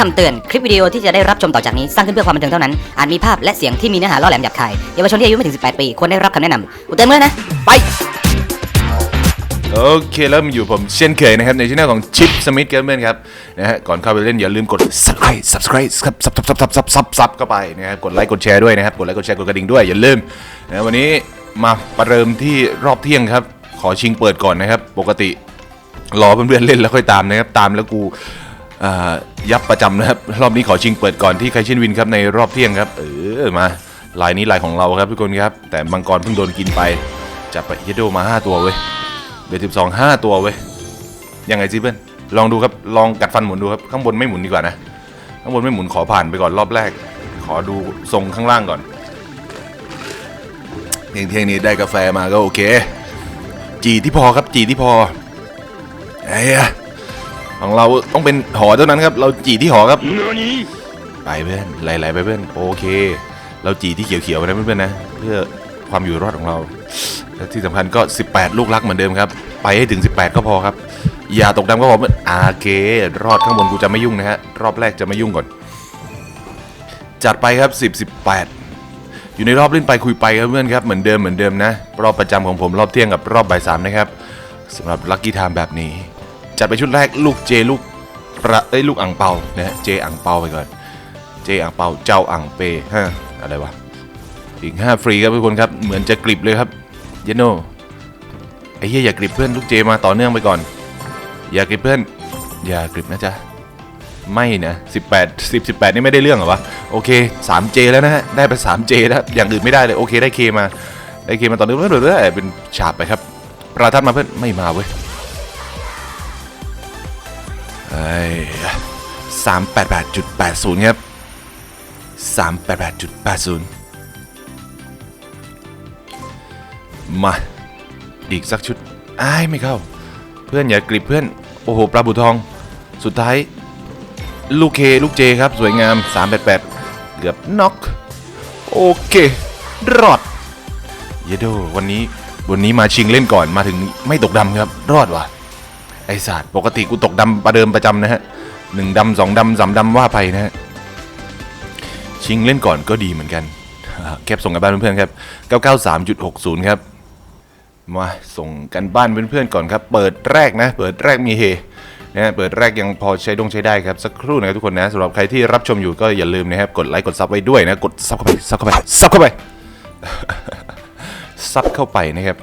คำเตือน คลิปวิดีโอที่จะได้รับชมต่อจากนี้ สร้างขึ้นเพื่อความบันเทิงเท่านั้น อาจมีภาพและเสียงที่มีเนื้อหาล่อแหลมหยาบคายเยาวชนที่อายุไม่ถึง 18 ปี ควรได้รับคำแนะนำอุเตือนเมื่อนะ ไป โอเคแล้วมาอยู่ผมเช่นเคยนะครับ ในช่องของชิปสมิธเกมเมนครับนะฮะก่อนเข้าไปเล่นอย่าลืมกด subscribe subscribe ซับซับซับซับซับซับซับเข้าไปนะครับกดไลค์กดแชร์ด้วยนะครับกดไลค์กดแชร์กดกระดิ่งด้วยอย่าลืมนะวันนี้มาประเดิมที่รอบเที่ยงครับ ขอชิงเปิดก่อนนะครับ ปกติรอเพื่อนๆเล่นแล้วค่อยตามนะครับตามแล้วกู ยับประจำนะครับ รอบนี้ขอชิงเปิดก่อนที่ใครชินวินครับในรอบเที่ยงครับ เออมาลายนี้ลายของเราครับทุกคนครับ แต่มังกรเพิ่งโดนกินไปจับไปเยโดมาห้าตัวเว้ยเบสิบสองห้าตัวเว้ยยังไงซิเพื่อนลองดูครับลองกัดฟันหมุนดูครับข้างบนไม่หมุนดีกว่านะข้างบนไม่หมุนขอผ่านไปก่อนรอบแรก ขอดูทรงข้างล่างก่อนเที่ยงเที่ยงนี้ได้กาแฟมาก็โอเค จีที่พอครับจีที่พอไอ้ ของเราต้องเป็นหอเท่านั้นครับ เราจีที่หอครับไปเพื่อนไหลๆไปเพื่อนโอเค เราจีที่เขียวๆนะเพื่อนๆนะ เพื่อความอยู่รอดของเรา และที่สำคัญก็ 18 ลูกรักเหมือนเดิมครับ ไปให้ถึง 18 ก็พอครับ อย่าตกดำก็พอเพื่อนอาเครอดข้างบนกูจะไม่ยุ่งนะฮะรอบแรกจะไม่ยุ่งก่อน จัดไปครับ 10 18 อยู่ในรอบเล่นไปคุยไปครับเพื่อนครับเหมือนเดิมเหมือนเดิมนะรอบประจำของผมรอบเที่ยงกับรอบบ่ายสามนะครับสำหรับลัคกี้ไทม์แบบนี้ จัดไปชุดแรกลูกเจลูกประเอ้ยลูกอ่างเปานะฮะเจอ่างเปาไปก่อน เจอ่างเปาเจ้าอ่างเปฮะอะไรวะอีก 5 ฟรีครับทุกคนครับเหมือนจะกริบเลยครับเยนโนไอ้เหี้ยอย่ากริบเพื่อนลูกเจมาต่อเนื่องไปก่อน อย่ากริบเพื่อน อย่ากริบนะจ๊ะไม่นะ18 10 18 นี่ไม่ได้เรื่องหรอวะโอเค 3J แล้วนะฮะได้ไป 3J แล้วอย่างอื่นไม่ได้เลยโอเคได้เคมาได้เคมาต่อเนื่องเรื่อยๆเป็นฉาบไปครับประทัดมาเพื่อนไม่มาเว้ย ไอ้สามแปดแปดจุดแปดศูนย์ครับสามแปดแปดจุดแปดศูนย์มาอีกสักชุดอ้ายไม่เข้า เพื่อนอย่ากริบเพื่อน โอ้โห ปลาบูทอง สุดท้าย ลูกเค ลูกเจครับ สวยงาม 388 เกือบน็อก โอเค รอด เยโดวันนี้ วันนี้มาชิงเล่นก่อนมาถึงไม่ตกดำครับ รอดว่ะ ไอศาสตร์ปกติกูตกดำประเดิมประจำนะฮะหนึ่งดำสองดำสามดำว่าไปนะฮะ ชิงเล่นก่อนก็ดีเหมือนกัน แคปส่งกันบ้านเพื่อนๆครับ 993.60 ครับ มาส่งกันบ้านเพื่อนๆก่อนครับ เปิดแรกนะ เปิดแรกมีเฮนะเปิดแรกยังพอใช้ดงใช้ได้ครับ สักครู่นะครับทุกคนนะสำหรับใครที่รับชมอยู่ก็อย่าลืมนะครับ กดไลค์กดซับไว้ด้วยนะ กดซับเข้าไปซับเข้าไปซับเข้าไปซับเข้าไปนะครับ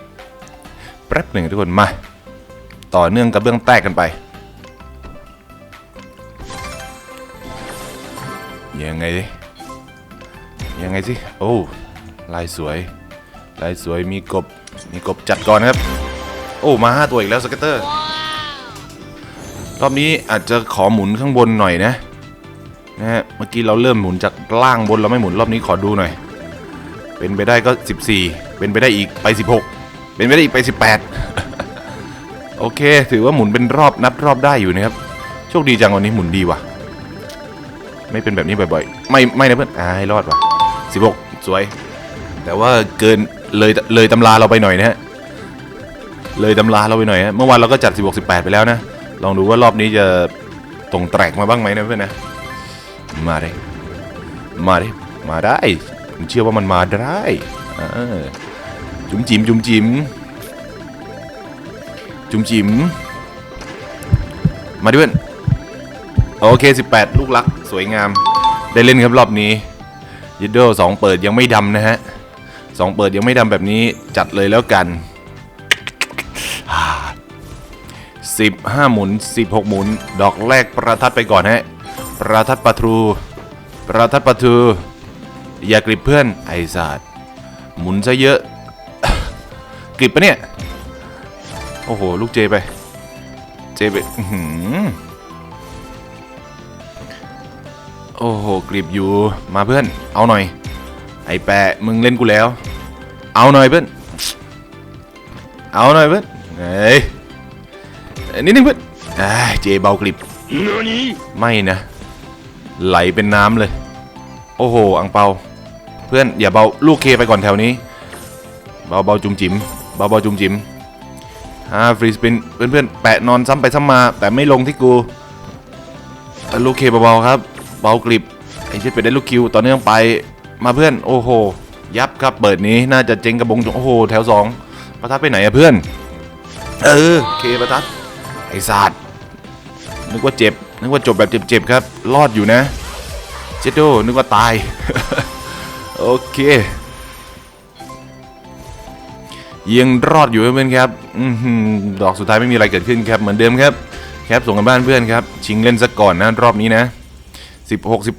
แป๊บหนึ่งทุกคนมา ต่อเนื่องกับเบื้องแตกกันไป ยังไงดิยังไงสิ โอ้ลายสวย ลายสวยมีกบ มีกบจัดก่อนนะครับ โอ้มาห้าตัวอีกแล้วสเก็ตเตอร์ รอบนี้อาจจะขอหมุนข้างบนหน่อยนะนะฮะเมื่อกี้เราเริ่มหมุนจากล่างบนเราไม่หมุนรอบนี้ขอดูหน่อย เป็นไปได้ก็ 14 เป็นไปได้อีกไป 16 เป็นไปได้อีกไป 18 โอเค ถือว่าหมุนเป็นรอบนับรอบได้อยู่นะครับ โชคดีจังวันนี้หมุนดีว่ะ ไม่เป็นแบบนี้บ่อยๆ ไม่ไม่นะเพื่อนอ่าให้รอดว่ะ16สวย แต่ว่าเกินเลยเลยตำราเราไปหน่อยนะฮะ เลยตำราเราไปหน่อยฮะ เมื่อวานเราก็จัด16 18ไปแล้วนะ ลองดูว่ารอบนี้จะตรงแตกมาบ้างไหมนะเพื่อนนะ มาเลยมาเลยมาได้ผมเชื่อว่ามันมาได้จุ๋มจิ๋มจุ๋มจิ๋ม จุ๋มจิ๋มมาดิเพื่อนโอเค 18 ลูกลัก สวยงาม ได้เล่นครับรอบนี้ยิดโดสองเปิดยังไม่ดำนะฮะสองเปิดยังไม่ดำแบบนี้จัดเลยแล้วกันสิบห้าหมุนสิบหกหมุน ดอกแรกประทัดไปก่อนฮะ ประทัดปะทูประทัดปะทู อย่ากริบเพื่อนไอ้สัตว์หมุนซะเยอะ กริบปะเนี่ย โอ้โห ลูกเจไป เจไปหือโอ้โหกรีบอยู่ มาเพื่อน เอาหน่อย ไอแปะมึงเล่นกูแล้ว เอาหน่อยเพื่อน เอาหน่อยเพื่อนเฮ้ยนิดนึงเพื่อนเอ้เจเบากริบไม่นะ ไหลเป็นน้ำเลย โอ้โห อังเปา เพื่อนอย่าเบาลูกเคไปก่อนแถวนี้ เบาเบาจุ่มจิ๋มเบาเบาจุ่มจิ๋ม อ่าฟรีสปินเพื่อนเพื่อนๆแปะนอนซ้ำไปซ้ำมา แต่ไม่ลงที่กูเอ่ลูกเคเบาๆครับ เบากริบไอ้เช็ดไปได้ลูกคิวต่อเนื่องไปมาเพื่อนโอ้โห ยับครับเปิดนี้น่าจะเจ๊งกระบงโอ้โห แถวสองประทัดไปไหนอะเพื่อน เออเคประทัดไอ้ศาสตร์นึกว่าเจ็บ นึกว่าจบแบบเจ็บๆครับ รอดอยู่นะ เจดโดนึกว่าตาย โอเค ยังรอดอยู่เพื่อนครับอดอกสุดท้ายไม่มีอะไรเกิดขึ้นครับเหมือนเดิมครับ แคปส่งกันบ้านเพื่อนครับ ชิงเล่นซะก่อนนะรอบนี้นะ 16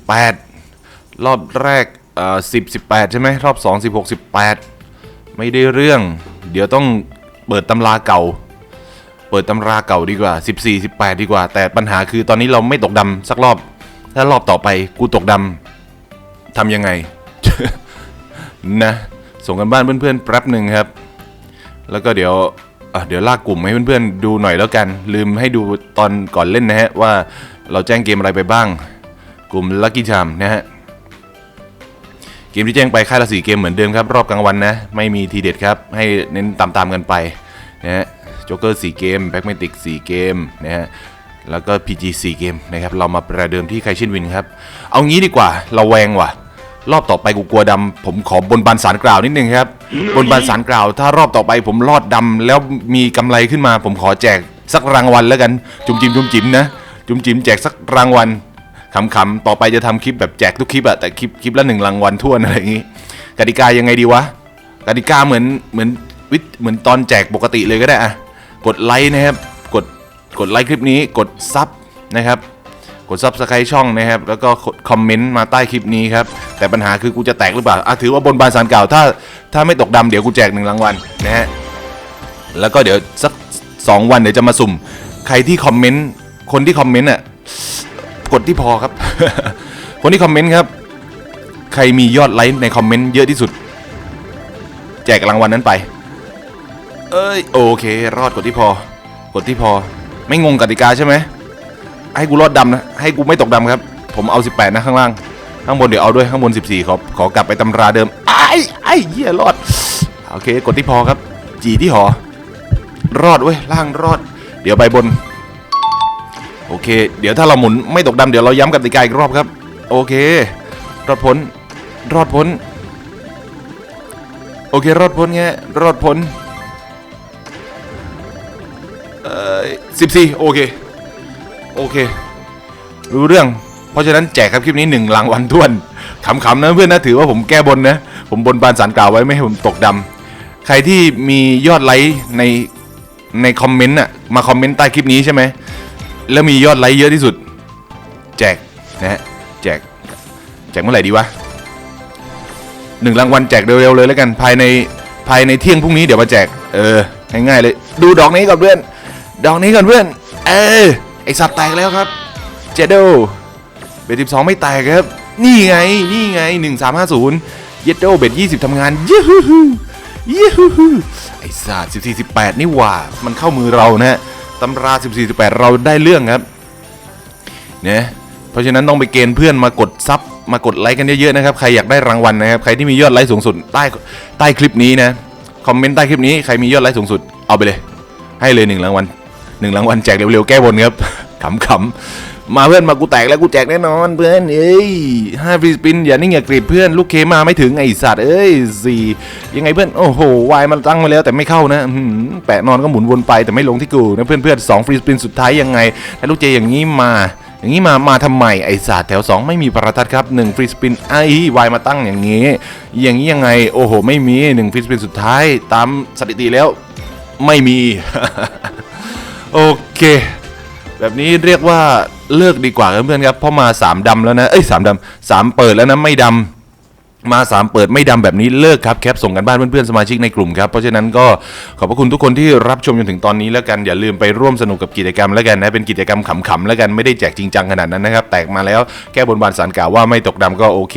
18 รอบแรกเอ่อ10 18 ใช่ไหมรอบ 2 16 18 ไม่ได้เรื่อง เดี๋ยวต้องเปิดตำราเก่า เปิดตำราเก่าดีกว่า 14 18 ดีกว่า แต่ปัญหาคือตอนนี้เราไม่ตกดำสักรอบ ถ้ารอบต่อไปกูตกดำทำยังไงนะส่งกันบ้านเพื่อนๆแป๊บหนึ่งครับ แล้วก็เดี๋ยวเดี๋ยวลากกลุ่มให้เพื่อนๆดูหน่อยแล้วกัน ลืมให้ดูตอนก่อนเล่นนะฮะว่าเราแจ้งเกมอะไรไปบ้าง กลุ่ม Lucky Charm นะฮะเกมที่แจ้งไปค่ายละสี่เกมเหมือนเดิมครับ รอบกลางวันนะ ไม่มีทีเด็ดครับ ให้เน้นตามๆกันไปนะฮะโจ๊กเกอร์สี่เกมแบ็กเมติกสี่เกมนะฮะแล้วก็ PG 4เกมนะครับเรามาประเดิมที่ไครชินวินครับ เอางี้ดีกว่าเราแวงว่ะ รอบต่อไปกูกลัวดำผมขอบนบานสารกล่าวนิดนึงครับ บนบานสารกล่าว ถ้ารอบต่อไปผมรอดดำแล้วมีกำไรขึ้นมา ผมขอแจกสักรางวัลแล้วกัน จุ่มจิมจุ่มจิมนะ จุ่มจิมแจกสักรางวัลขำๆต่อไปจะทำคลิปแบบแจกทุกคลิปอะแต่คลิปคลิปละหนึ่งรางวัลทั่วอะไรอย่างงี้กติกายังไงดีวะกติกาเหมือนเหมือนวิทเหมือนตอนแจกปกติเลยก็ได้อะกดไลค์นะครับกดกดไลค์คลิปนี้กดซับนะครับ กดซับสไครต์ช่องนะครับ แล้วก็คอมเมนต์มาใต้คลิปนี้ครับ แต่ปัญหาคือกูจะแตกหรือเปล่าอะถือว่าบนบานสารเก่าถ้าถ้าไม่ตกดำเดี๋ยวกูแจกหนึ่งรางวัลนะฮะแล้วก็เดี๋ยวสักสองวันเดี๋ยวจะมาสุ่ม ใครที่คอมเมนต์คนที่คอมเมนต์อะกดที่พอครับ คนที่คอมเมนต์ครับ ใครมียอดไลค์ในคอมเมนต์เยอะที่สุด แจกรางวัลนั้นไป เอ้ยโอเค รอดกดที่พอกดที่พอ ไม่งงกติกาใช่ไหม ให้กูรอดดำนะ ให้กูไม่ตกดำครับ ผมเอา 18 นะข้างล่าง ข้างบนเดี๋ยวเอาด้วยข้างบน 14ขอขอกลับไปตำราเดิม ไอ้ไอ้เหี้ยรอด โอเค กดที่พอครับ จีที่หอ รอดเว้ย ล่างรอด เดี๋ยวไปบน โอเค เดี๋ยวถ้าเราหมุนไม่ตกดำเดี๋ยวเราย้ำกติกาอีกรอบครับ โอเค รอดพ้น รอดพ้น โอเค รอดพ้นไงรอดพ้นเอ่อสิบสี่โอเค โอเค รู้เรื่อง เพราะฉะนั้นแจกครับคลิปนี้หนึ่งรางวัลท้วนขำๆนะเพื่อนนะถือว่าผมแก้บนนะ ผมบนบานสารกล่าวไว้ไม่ให้ผมตกดำใครที่มียอดไลค์ในในคอมเมนต์อะมาคอมเมนต์ใต้คลิปนี้ใช่ไหมแล้วมียอดไลค์เยอะที่สุด แจกนะฮะแจกแจกเมื่อไหร่ดีวะหนึ่งรางวัลแจกเร็วๆเลยแล้วกันภายในภายในเที่ยงพรุ่งนี้เดี๋ยวมาแจก เออง่ายๆเลย ดูดอกนี้ก่อนเพื่อน ดอกนี้ก่อนเพื่อน เออ ไอสัตว์แตกแล้วครับ เจโดเบ็ดสิบสองไม่แตกครับ นี่ไง นี่ไงหนึ่งสามห้าศูนย์เยโดเบ็ดยี่สิบทำงานยูฮูฮูยูฮูฮูไอสัตว์สิบสี่สิบแปดนี่หว่า มันเข้ามือเรานะฮะตำราสิบสี่สิบแปดเราได้เรื่องครับ เนี่ย เพราะฉะนั้นต้องไปเกณฑ์เพื่อนมากดซับมากดไลค์กันเยอะๆนะครับ ใครอยากได้รางวัลนะครับ ใครที่มียอดไลค์สูงสุดใต้ใต้คลิปนี้นะ คอมเมนต์ใต้คลิปนี้ ใครมียอดไลค์สูงสุด เอาไปเลย ให้เลยหนึ่งรางวัล หนึ่งรางวัลแจกเร็วๆแก้บนครับขำๆมาเพื่อนมากูแตกแล้วกูแจกแน่นอนเพื่อนเอ้ยห้าฟรีสปินอย่านิ่งอย่ากรีดเพื่อนลูกเคมาไม่ถึงไอสัตว์เอ้ยสี่ยังไงเพื่อนโอ้โหวายมันตั้งมาแล้วแต่ไม่เข้านะแปะนอนก็หมุนวนไปแต่ไม่ลงที่กูนะเพื่อนๆสองฟรีสปินสุดท้ายยังไงถ้าลูกเจอย่างนี้มาอย่างนี้มา มาทำไมไอศาสตร์แถว 2 ไม่มีประทัดครับ 1 ฟรีสปินไอ้วายมาตั้งอย่างนี้ อย่างนี้ยังไง โอ้โห ไม่มี 1 ฟรีสปินสุดท้าย ตามสถิติแล้วไม่มี โอเค แบบนี้เรียกว่าเลิกดีกว่าครับเพื่อนครับเพราะมา3ดำแล้วนะเอ้ยสามดำสามเปิดแล้วนะไม่ดำมาสามเปิดไม่ดำแบบนี้เลิกครับแคปส่งกันบ้านเพื่อนๆสมาชิกในกลุ่มครับเพราะฉะนั้นก็ขอบพระคุณทุกคนที่รับชมจนถึงตอนนี้แล้วกันอย่าลืมไปร่วมสนุกกับกิจกรรมแล้วกันนะเป็นกิจกรรมขำๆแล้วกันไม่ได้แจกจริงจังขนาดนั้นนะครับแตกมาแล้วแก้บนบานสารกล่าวว่าไม่ตกดำก็โอเค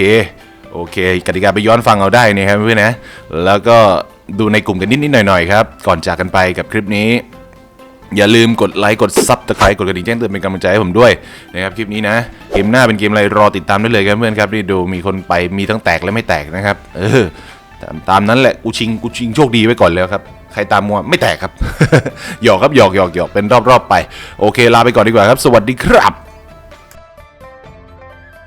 โอเคกติกาไปย้อนฟังเอาได้นะครับเพื่อนนะแล้วก็ดูในกลุ่มกันนิดๆหน่อยๆครับก่อนจากกันไปกับคลิปนี้ อย่าลืมกดไลค์กดซับสไครต์กดกระดิ่งแจ้งเตือนเป็นกำลังใจให้ผมด้วยนะครับคลิปนี้นะ เกมหน้าเป็นเกมอะไรรอติดตามได้เลยครับเพื่อนครับนี่ดูมีคนไปมีทั้งแตกและไม่แตกนะครับ เออตามตามนั้นแหละกูชิงกูชิงโชคดีไว้ก่อนแล้วครับ ใครตามมัวไม่แตกครับหยอกครับหยอกหยอกหยอกเป็นรอบๆไป โอเคลาไปก่อนดีกว่าครับ สวัสดีครับ